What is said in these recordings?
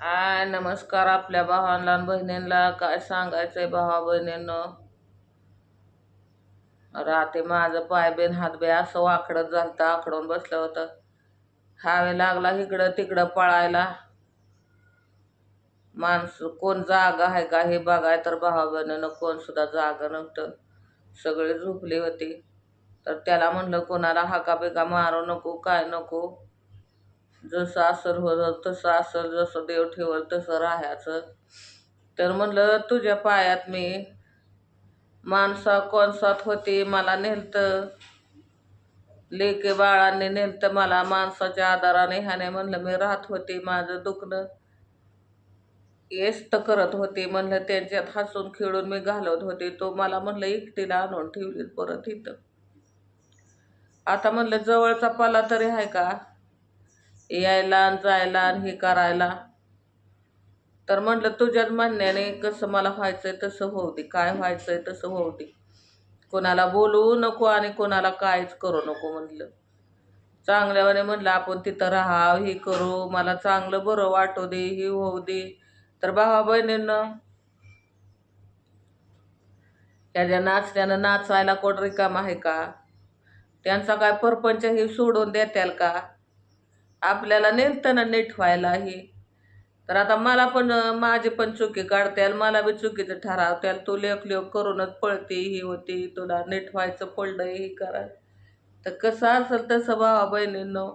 I नमस्कार आपल्या भावांना आणि बहिणींना. काय सांगायचंय भावा बहिणींनं? राहते माझं पाय बेन हात बे असं वाकडत झालं आकडून बसलं होतं. खावे लागला इकडं तिकडं पळायला. माणसं कोण जागा आहे का हे बघाय तर भावा बहिणीनं कोण सुद्धा जागा नव्हतं. सगळे झोपली होती. तर त्याला म्हणलं कोणाला हाका बेका मारू नको काय नको? जसं असं होतं तसं असं जसं देव ठेवल तसं राहायचं. तर म्हणलं तुझ्या पायात मी माणसा कोणसात होती? मला नेलतं. लेके बाळांनी नेलतं मला माणसाच्या आधाराने ह्याने म्हणलं मी राहत होती माझं दुखणं. येस्त करत होते म्हणलं त्यांच्यात हसून खेळून मी घालवत होते. तो मला म्हणलं एकटीला आणून ठेवली परत इथं. आता म्हणलं जवळचा पाला तरी आहे का? यायला आणि जायला आणि हे करायला. तर म्हटलं तुझ्याच म्हणण्याने कसं मला व्हायचंय तसं होऊ दे. काय व्हायचंय तसं होऊ दे. कोणाला बोलवू नको आणि कोणाला काहीच करू नको म्हटलं. चांगल्यावाने म्हटलं आपण तिथं राहावं हे करू. मला चांगलं बरं वाटू दे हे होऊ दे. तर भावा बहिणींनं त्याच्या नाचण्यानं नाचायला कोण रिकाम आहे का? त्यांचा काय परपंच हे सोडून देत्याल का? आपल्याला नेलतं ना नीट व्हायला तर आता मला पण माझे माझी पण चुकी काढत्याल मला बी चुकीचं ठरावत्याल तू लेख लेख करूनच पळते ही होती तुला नेट व्हायचं पडलं हे करा. तर कसं असेल तसं भावा बहिणींनो.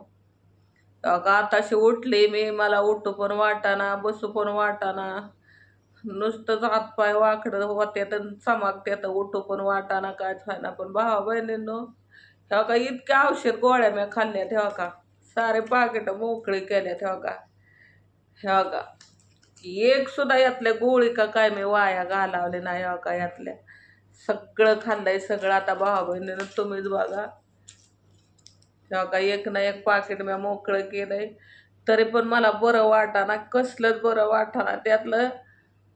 का आताशी उठले मी मला उठू पण वाटाना बसू पण वाटाना. नुसतंच हातपाय वाकडं होत्यात आणि तर उठू पण वाटाना काय व्हायना. पण भावा बहिणींनो तेव्हा का इतक्या औषध गोळ्या मी खाल्ल्या तेव्हा का? सारे पाकिट मोकळी केल्यात ह्या का ह्या का एक सुद्धा यातल्या गोळी का काय मी वाया घालावले नाही ह्या का यातल्या. सगळं खाल्लंय सगळं आता भावा बहिणीनं तुम्हीच बघा. ह्या का एक ना एक पाकिट मी मोकळं केलंय. तरी पण मला बरं वाटाना कसलंच बरं वाटाना. त्यातलं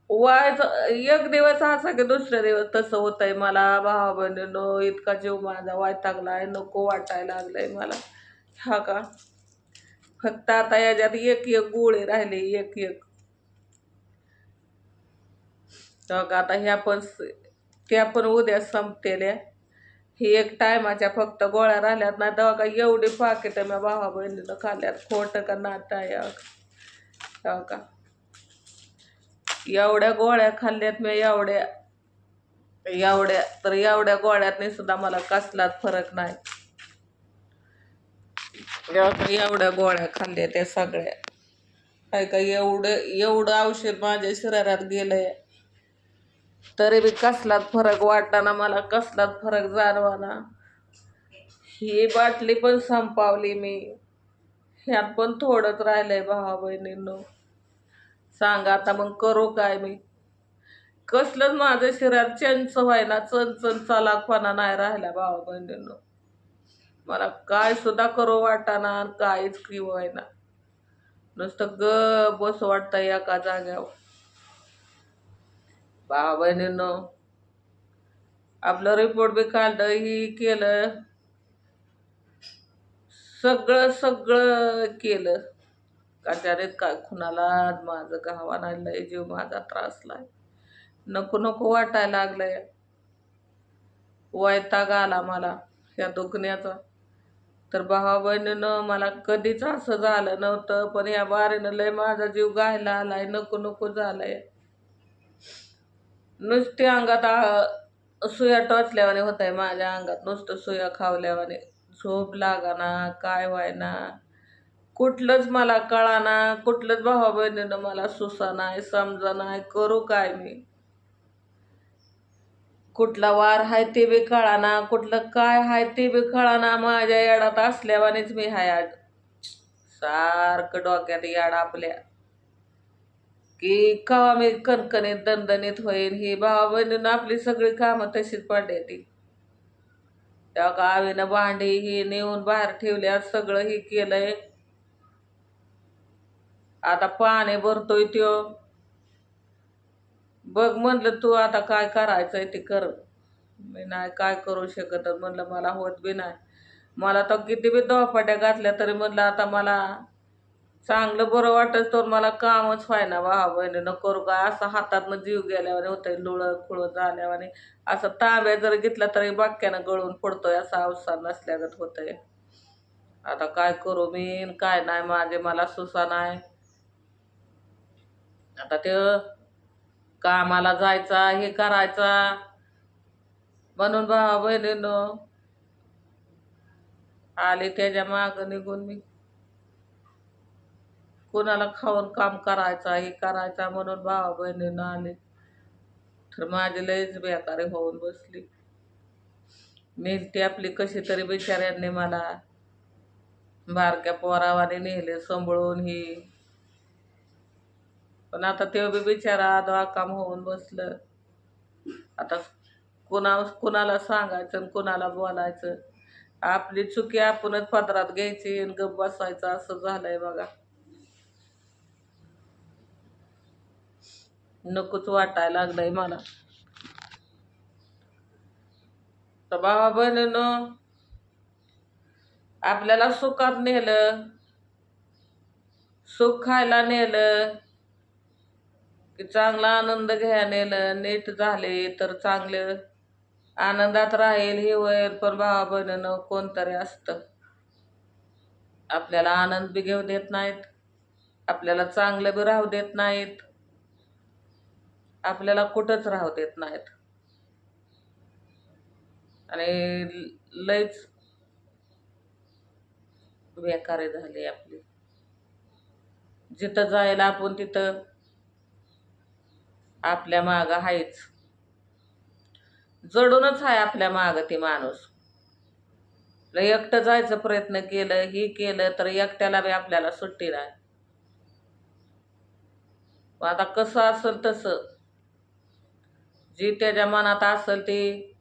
वायचं एक दिवस असा की दुसऱ्या दिवस तसं होतंय मला. भावा बहिणीनो इतका जीव माझा वायतागलाय नको वाटायला लागलाय मला. हा का? फक्त आता याच्यात एक एक गोळे राहिले एक एक. का? आता ह्या पण त्या पण उद्या संपतेल्या. ही एक टायमाच्या फक्त गोळ्या राहिल्यात ना तेव्हा का एवढी पाकिट मी भावा बहिणीनं खाल्यात खोटं का नाटा या तेव्हा का? एवढ्या गोळ्या खाल्ल्यात मी एवढ्या एवढ्या तर एवढ्या गोळ्यातनी सुद्धा मला कसलाच फरक नाही. एवढ्या एवढ्या गोळ्या खाल्ल्या त्या सगळ्या. काय काय एवढं एवढं औषध माझ्या शरीरात गेलंय. तरी बी कसलाच फरक वाटताना मला कसलाच फरक जाणवाना. ही बाटली पण संपावली मी. ह्यात पण थोडंच राहिलंय भावा बहिणींनो. सांगा आता मग करू काय मी? कसलंच माझं शरीरात चंच व्हायला चणचण चालाकपणा नाही राहिला भावा बहिणींनो. मला काय सुद्धा करो वाटाना काहीच काहीच की व्हायना. नुसतं ग बस वाटतं एका जाग्यावर. भावा बहिणींनो आपलं रिपोर्ट बी काढलं ही केलं. सगळं सगळं केलं. कचारीत काय खुणाला माझं गावा नाही जीव माझा त्रासलाय नको नको वाटायला लागलंय. वैताग आला मला या दुखण्याचा. तर भावाबहिणीनं मला कधीच असं झालं नव्हतं पण या बारीनं लय माझा जीव गायला आलाय नको नको झालाय. नुसती अंगात आ- सुया टोचल्यावाने होत आहे माझ्या अंगात नुसतं सुया खावल्यावाने. झोप लागाना काय व्हायना. कुठलंच मला कळाना कुठलंच भावा बहिणीनं मला समजा नाही करू काय मी? कुठला वार हाय ते बी कळाना कुठलं काय हाय ते बी कळाना माझ्या याडात असल्यावानेच मी हाय आज. सारखं डोक्यात याड आपल्या. की कवा मी कणकणीत दणदणीत होईन ही भावा बहिणीनं आपली सगळी कामं तशीच पडली ती. तेव्हा का आवीनं भांडी ही नेऊन बाहेर ठेवल्या सगळं हे केलंय. आता पाणी भरतोय त्यो. बघ म्हणलं तू आता काय करायचं आहे ते कर. मी नाही काय करू शकत. म्हणलं मला होत बी नाही. मला तर किती बी दवापाट्या घातल्या तरी म्हणलं आता मला चांगलं बरं वाटत तर मला कामच व्हायना भावा बहिणीनं करू का? असं हातातनं जीव गेल्यावर होतंय लुळं खुळं झाल्यावर असं तांब्या जर घेतला तरी बाक्यानं गळून पडतोय असा अवसार नसल्यागत होतंय. आता काय करू मी? काय नाही माझे मला सुसा नाही. आता ते कामाला जायचा हे करायचा. म्हणून भावा बहिणीनो आले त्याच्या मागं निघून मी. कुणाला खाऊन काम करायचा हे करायचा म्हणून भावा बहिणीनं आले. तर माझी लयच बेकारी होऊन बसली. नेलती आपली कशी तरी बिचाऱ्यांनी मला बारक्या पोरावाने नेले सांभाळून ही. पण आता ते बी बिचारा काम होऊन बसलं. आता कुणा कुणाला सांगायचं आणि कुणाला बोलायचं? आपली चुकी आपणच पदरात घ्यायची आणि गप बसायचं असं झालंय बघा. नकोच वाटायला लागलंय मला. तर बाबा बहिणीनं आपल्याला सुखात नेलं. सुख खायला नेलं. की चांगला आनंद घ्या नेलं नीट झाले तर चांगलं. आनंदात राहील हे वयर पण भावा बहिणीनं कोणतरी असतं. आपल्याला आनंद बी घेऊ देत नाहीत. आपल्याला चांगलं बी राहू देत नाहीत. आपल्याला कुठंच राहू देत नाहीत. आणि लईच लयच बेकारी झाली आपली. जिथं जायला आपण तिथं आपल्या माग आहेच जडूनच आहे आपल्या माग ते माणूस. एकटं जायचं प्रयत्न केलं ही केलं तर एकट्याला बी आपल्याला सुट्टी नाही. मग आता कसं असेल तसं? जी त्याच्या मनात असेल ती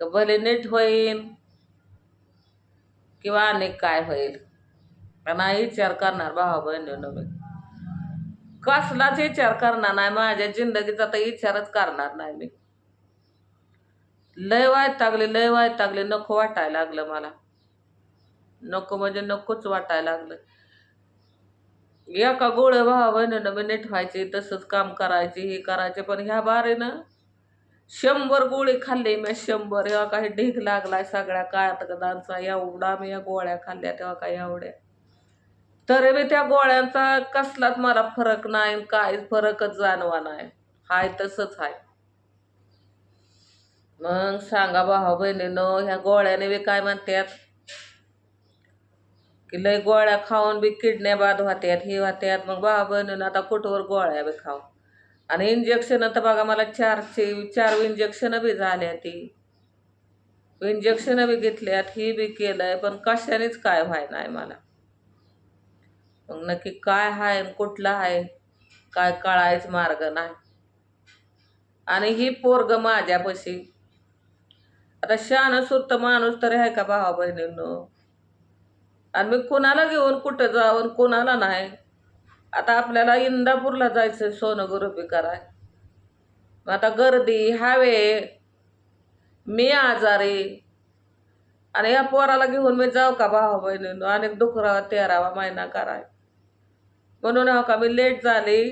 भले नीट होईल किंवा अनेक काय होईल. का नाही विचार करणार भावा बहिणीनं मी. कसलाच विचार करणार नाही. माझ्या जिंदगीचा तर विचारच करणार नाही मी. लय वैतागले लय वैतागले. नको वाटायला लागलं मला. नको म्हणजे नकोच वाटायला लागलं. एका गोळ भावा बहिणीनं मी नीट व्हायची तसंच काम करायची हे करायचे. पण ह्या बारीनं शंभर गोळी खाल्ली मी. शंभर. एव्हा काही ढीग लागलाय सगळ्या काळातगदांचा एवढा मी या गोळ्या खाल्ल्या तेव्हा काय एवढ्या. तरी बी त्या गोळ्यांचा कसलाच मला फरक नाही काय फरकच जाणवा नाही. हाय तसंच हाय. मग सांगा भावा बहिणीनं ह्या गोळ्याने बी काय म्हणतात की लय गोळ्या खाऊन बी किडण्या बाद होत्यात हे होत्यात. मग भावा बहिणीनं आता कुठवर गोळ्या बी खाऊ? आणि इंजेक्शन तर बघा मला चारचे चार इंजेक्शन बी झाल्या ती. इंजेक्शन बी घेतल्यात ही बी केलंय पण कशानेच काय व्हाय नाही मला. मग नक्की काय आहे कुठलं आहे काय कळायच मार्ग नाही. आणि ही पोरग माझ्यापाशी. आता शान सुद्धा माणूस तरी आहे का भावा बहिणींनो? आणि मी कुणाला घेऊन कुठं जावं कुणाला नाही? आता आपल्याला इंदापूरला जायचं सोनं गुरुपी कराय मग आता गर्दी हवे. मी आजारी. आणि या पोराला घेऊन मी जाऊ का भावा बहिणींनो? अनेक दुखरावा तेरावा महिना कराय. म्हणून हो का मी लेट झाली.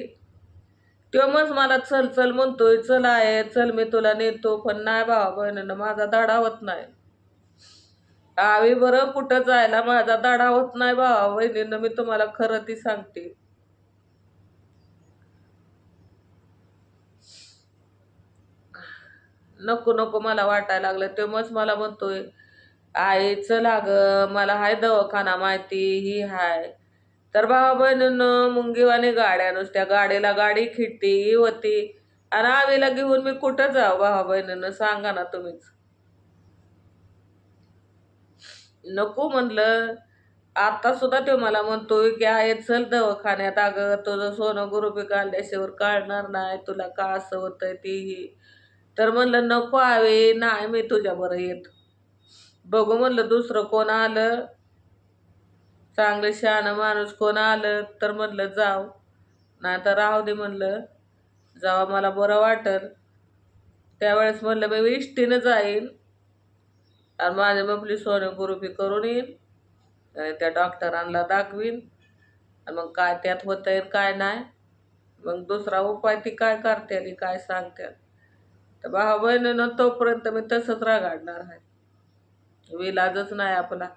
तो मग मला चल चल म्हणतोय. चल आहे चल मी तुला नेतो. पण नाही भावा बहिणीनं माझा दाडा होत नाही. आम्ही बरं कुठं जायला माझा दाडा होत नाही भावा बहिणीनं मी तुम्हाला खरं ती सांगते. नको नको मला वाटायला लागलं ते मग मला म्हणतोय आई चला ग मला हाय दवाखाना माहिती ही हाय. तर भावा बहिणीनं गाड्या नुसत्या गाडीला गाडी खिटती ही होती आणि आवेला घेऊन मी कुठं जाऊ भावा बहिणीनं? सांगा ना तुम्हीच. नको म्हणलं. आता सुद्धा तो मला म्हणतोय की आहे चल दवाखान्यात. अगं तुझं सोनं गुरुपी काढल्याशिवाय काढणार नाही. तुला का असं होतंय तीही. तर म्हणलं नको आवे नाही मी तुझ्या बरं येत. बघू म्हणलं दुसरं कोण आलं. चांगलं शहाणं माणूस कोण आलं तर म्हणलं जाव. नाही तर राहू दे म्हणलं. जावा मला बरं वाटल. त्यावेळेस म्हणलं मी इष्टीनं जाईन. आणि माझ्या मपली सोनं गुरुपी करून येईन. आणि त्या डॉक्टरांना दाखवीन. आणि मग काय त्यात होतं येईल काय नाही. मग दुसरा उपाय ती काय करते काय सांगते. तर भावा बहिणीनं तोपर्यंत मी तसंच रागाडणार आहे. विलाजच नाही आपला.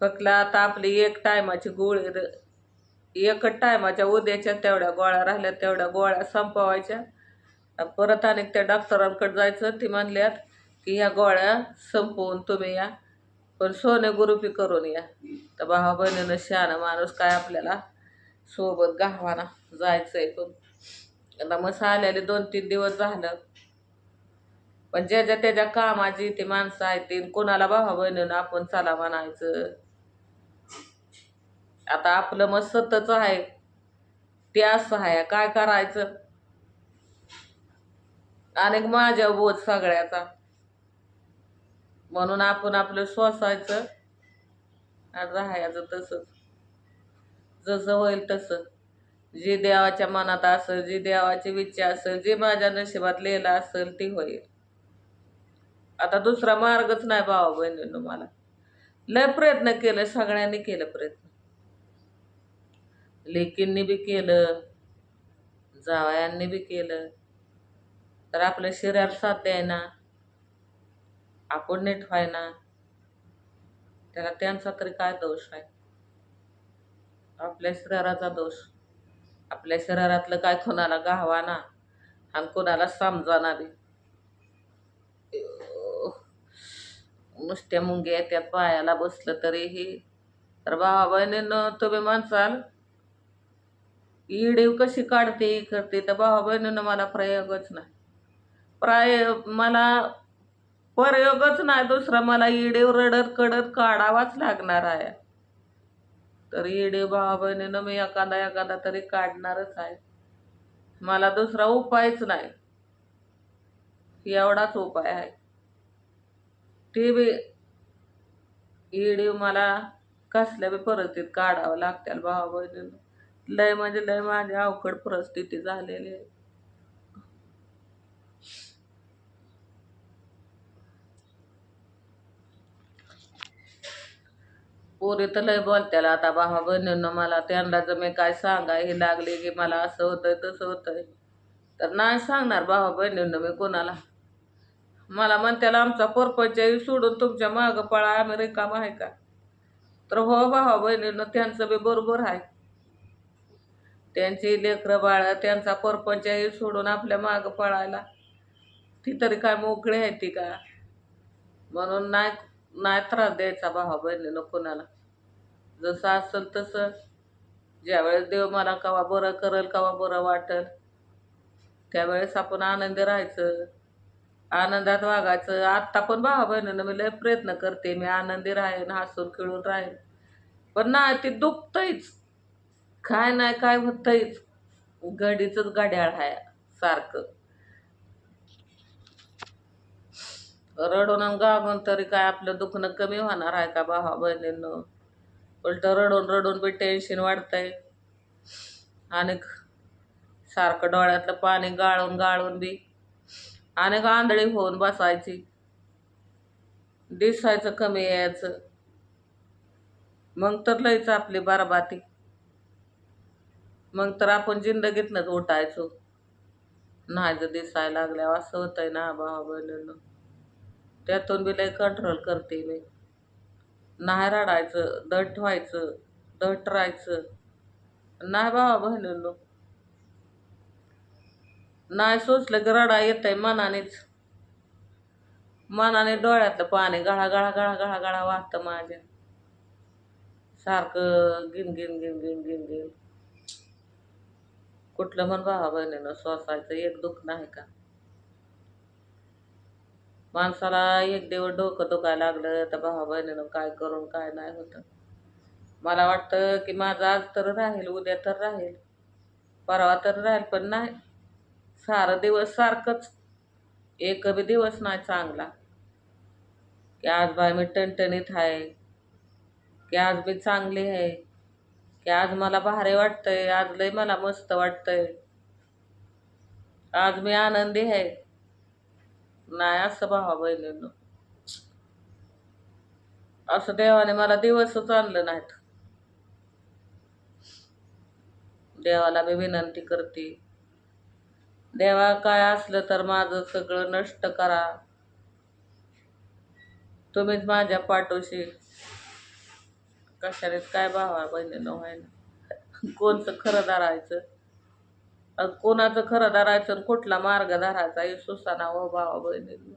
फक्त आता आपली एक टायमाची गोळी र- एकच टायमाच्या उद्याच्या तेवढ्या गोळ्या राहिल्या तेवढ्या गोळ्या संपवायच्या. परत आणि त्या डॉक्टरांकडे जायचं ती म्हणल्यात की ह्या गोळ्या संपवून तुम्ही या पण सोने गुरुपी करून या. तर भावा बहिणीनं शहाणा माणूस काय आपल्याला सोबत गावाना आहे पण. आता मग आलेले दोन तीन दिवस झालं. पण ज्याच्या त्याच्या कामाची ती माणसं आहेत ती कोणाला भावा बहिणीनं आपण चला म्हणायचं? आता आपलं मग सतच आहे. ते असं आहे. काय करायचं? आणि माझ्या बोध सगळ्याचा. म्हणून आपण आपलं श्वासायचं आणि राहायचं तसंच. जसं होईल तसं. जे देवाच्या मनात असेल जी देवाची इच्छा असेल जे माझ्या नशिबात लिहिलं असेल ते होईल. आता दुसरा मार्गच नाही भावा बहिणीनं मला. लय प्रयत्न केले सगळ्यांनी केलं प्रयत्न. लेकींनी बी केलं जावयांनी बी केलं. तर आपलं शरीर साथ द्यायना आपण नीट व्हायना त्याला त्यांचा तरी काय दोष आहे आपल्या शरीराचा दोष. आपल्या शरीरातलं काय कोणाला गावाना आणि कोणाला समजाना बी. नुसत्या मुंग्या त्या पायाला बसलं तरीही. तर भावा बहिणीनं तुम्ही म्हणसाल इडीव कशी काढते करते. तर भावा बहिणीनं मला प्रयोगच नाही. प्राय मला प्रयोगच नाही. दुसरा मला इडीव रडत कडत काढावाच लागणार आहे. तर इडीव भावा बहिणीनं मी एखादा एखादा तरी काढणारच आहे. मला दुसरा उपायच नाही. एवढाच उपाय आहे. टी बी इडीव मला कसल्या बी परिस्थितीत काढावं लागतील भावा बहिणीनं. लय म्हणजे लय माझी अवघड परिस्थिती झालेली आहे. पोरी तर लय बोलत्याला आता भावा बहिणीनं मला त्यांना जर मी काय सांगा हे लागले की मला असं होतंय तसं होतंय तर नाही सांगणार भावा बहिणीनं मी कोणाला. मला म्हणत्याला आमचा परपंचही सोडून तुमच्या मागं पळा आम्ही रिकाम आहे का? तर हो भावा बहिणीनं त्यांचं बी बरोबर आहे. त्यांची लेकरं बाळ त्यांचा परपंचही सोडून आपल्या मागं पळायला. ती तरी काय मोकळी आहे ती का? म्हणून नाही नाही त्रास द्यायचा भावा बहिणीनं कोणाला. जसं असेल तसं. ज्यावेळेस देव मला कवा बरं करेल कवा बरं वाटेल त्यावेळेस आपण आनंदी राहायचं. आनंदात वागायचं. आत्ता पण भावा बहिणीनं मी लय प्रयत्न करते. मी आनंदी राहीन हसून खेळून राहीन. पण नाही ते दुखतंयच. काय नाही काय होतंयच घडीचंच घड्याळ आहे सारखं. रडून आणि गागून तरी काय आपलं दुखणं कमी होणार आहे का भावा बहिणींनो? उलट रडून रडून बी टेन्शन वाढतंय. आणि सारखं डोळ्यातलं पाणी गाळून गाळून बी. आणि आंधळी होऊन बसायची. दिसायचं कमी यायचं. मग तर लयच आपली बारबाती मग तर आपण जिंदगीतनंच उठायचो. नाही जर दिसायला लागल्यावर असं होतंय ना भावा बहिणींनो त्यातून बी लय कंट्रोल करते मी. नाही रडायचं दट व्हायचं दट राहायचं. नाही भावा बहिणींनो नाही सोचलं की रडा येतंय मनानेच. मनाने डोळ्यातलं पाणी गळा गळा गळा गळा गळा वाहतं माझ्या. सारखं गिन गिन गिन गिन गिन गिन. कुठलं मन भावा बहिणीनं सोसायचं एक दुःख नाही का? माणसाला एक दिवस डोकं दुखायला लागलं तर भावा बहिणीनं काय करून काय नाही होतं. मला वाटतं की माझं आज तर राहील उद्या तर राहील. परवा तर राहील पण नाही. सारं दिवस सारखंच. एक बी दिवस नाही चांगला. की आज बाय मी टणटणीत आहे की आज बी चांगली आहे. की आज मला भारी वाटतंय आज लय मला मस्त वाटतंय. आज मी आनंदी आहे. नाही असं भावा बहिणीनं. असं देवाने मला दिवसच आणलं नाहीत. देवाला मी विनंती करते. देवा काय असलं तर माझं सगळं नष्ट करा. तुम्हीच माझ्या पाठोशी कशानेच काय भावा बहिणीनं व्हायला कोणचं खरं धरायचं? कोणाचं खरं धरायचं आणि कुठला मार्ग धरायचा? हे सुसाना हो भावा बहिणीनं.